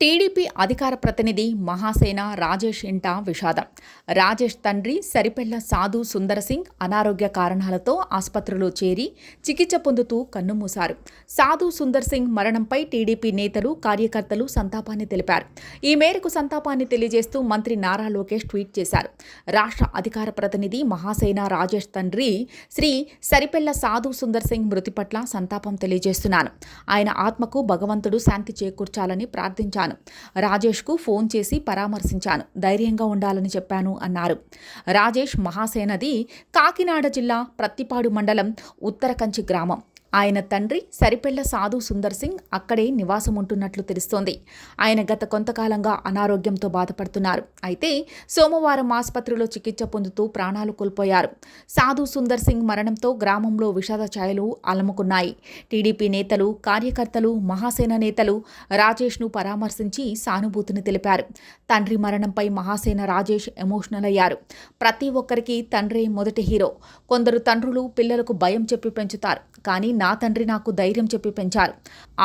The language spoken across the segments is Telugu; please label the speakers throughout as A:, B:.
A: టీడీపీ అధికార ప్రతినిధి మహాసేన రాజేష్ ఇంటా విషాదం. రాజేష్ తండ్రి సరిపెళ్ళ సాధు సుందర్ సింగ్ అనారోగ్య కారణాలతో ఆసుపత్రిలో చేరి చికిత్స పొందుతూ కన్నుమూశారు. సాధు సుందర్ సింగ్ మరణంపై టీడీపీ నేతలు కార్యకర్తలు సంతాపాన్ని తెలిపారు. ఈ మేరకు సంతాపాన్ని తెలియజేస్తూ మంత్రి నారా లోకేష్ ట్వీట్ చేశారు. రాష్ట్ర అధికార ప్రతినిధి మహాసేన రాజేష్ తండ్రి శ్రీ సరిపెళ్ళ సాధు సుందర్ సింగ్ మృతి పట్ల సంతాపం తెలియజేస్తున్నాను. ఆయన ఆత్మకు భగవంతుడు శాంతి చేకూర్చాలని ప్రార్థించాను. రాజేష్కు ఫోన్ చేసి పరామర్శించాను. ధైర్యంగా ఉండాలని చెప్పాను అన్నారు. రాజేష్ మహాసేనది కాకినాడ జిల్లా ప్రత్తిపాడు మండలం ఉత్తరకంచి గ్రామం. ఆయన తండ్రి సరిపెళ్ళ సాధు సుందర్ సింగ్ అక్కడే నివాసం ఉంటున్నట్లు తెలుస్తోంది. ఆయన గత కొంతకాలంగా అనారోగ్యంతో బాధపడుతున్నారు. అయితే సోమవారం ఆసుపత్రిలో చికిత్స పొందుతూ ప్రాణాలు కోల్పోయారు. సాధు సుందర్ సింగ్ మరణంతో గ్రామంలో విషాద ఛాయలు అలముకున్నాయి. టీడీపీ నేతలు కార్యకర్తలు మహాసేన నేతలు రాజేష్ను పరామర్శించి సానుభూతిని తెలిపారు. తండ్రి మరణంపై మహాసేన రాజేష్ ఎమోషనల్ అయ్యారు. ప్రతి ఒక్కరికి తండ్రి మొదటి హీరో. కొందరు తండ్రులు పిల్లలకు భయం చెప్పి పెంచుతారు. కానీ నా తండ్రి నాకు ధైర్యం చెప్పి పెంచారు.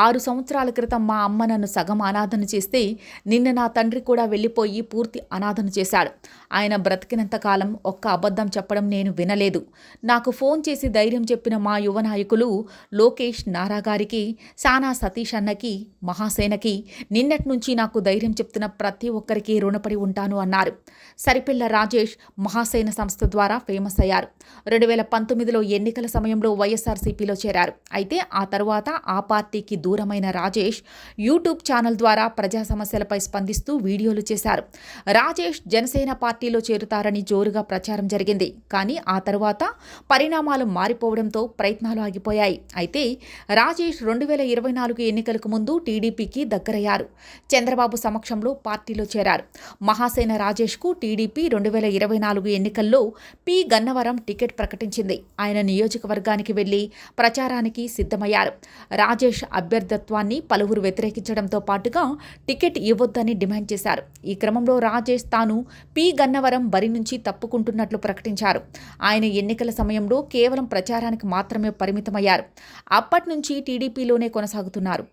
A: ఆరు సంవత్సరాల క్రితం మా అమ్మ నన్ను సగం అనాథన చేస్తే నిన్న నా తండ్రి కూడా వెళ్ళిపోయి పూర్తి అనాథన చేశాడు. ఆయన బ్రతికినంత కాలం ఒక్క అబద్ధం చెప్పడం నేను వినలేదు. నాకు ఫోన్ చేసి ధైర్యం చెప్పిన మా యువ నాయకులు లోకేష్ నారా గారికి సానా సతీష్ అన్నకి మహాసేనకి నిన్నటి నుంచి నాకు ధైర్యం చెప్తున్న ప్రతి ఒక్కరికి రుణపడి ఉంటాను అన్నారు. సరిపిల్ల రాజేష్ మహాసేన సంస్థ ద్వారా ఫేమస్ అయ్యారు. రెండు వేల పంతొమ్మిదిలో ఎన్నికల సమయంలో వైఎస్ఆర్సీపీలో చేరారు. అయితే ఆ తర్వాత ఆ పార్టీకి దూరమైన రాజేష్ యూట్యూబ్ ఛానల్ ద్వారా ప్రజా సమస్యలపై స్పందిస్తూ వీడియోలు చేశారు. రాజేష్ జనసేన పార్టీలో చేరుతారని జోరుగా ప్రచారం జరిగింది. కానీ ఆ తర్వాత పరిణామాలు మారిపోవడంతో ప్రయత్నాలు ఆగిపోయాయి. అయితే రాజేష్ రెండు వేల ఇరవై నాలుగు ఎన్నికలకు ముందు టీడీపీకి దగ్గరయ్యారు. చంద్రబాబు సమక్షంలో పార్టీలో చేరారు. మహాసేన రాజేష్కు టీడీపీ రెండు వేల ఇరవై నాలుగు ఎన్నికల్లో పి గన్నవరం టికెట్ ప్రకటించింది. ఆయన నియోజకవర్గానికి వెళ్ళి ప్రచారానికి సిద్ధమయ్యారు. రాజేష్ అభ్యర్థత్వాన్ని పలువురు వ్యతిరేకించడంతో పాటుగా టికెట్ ఇవ్వొద్దని డిమాండ్ చేశారు. ఈ క్రమంలో రాజేష్ తాను పి. గన్నవరం బరి నుంచి తప్పుకుంటున్నట్లు ప్రకటించారు. ఆయన ఎన్నికల సమయంలో కేవలం ప్రచారానికి మాత్రమే పరిమితమయ్యారు. అప్పటి నుంచి టీడీపీలోనే కొనసాగుతున్నారు.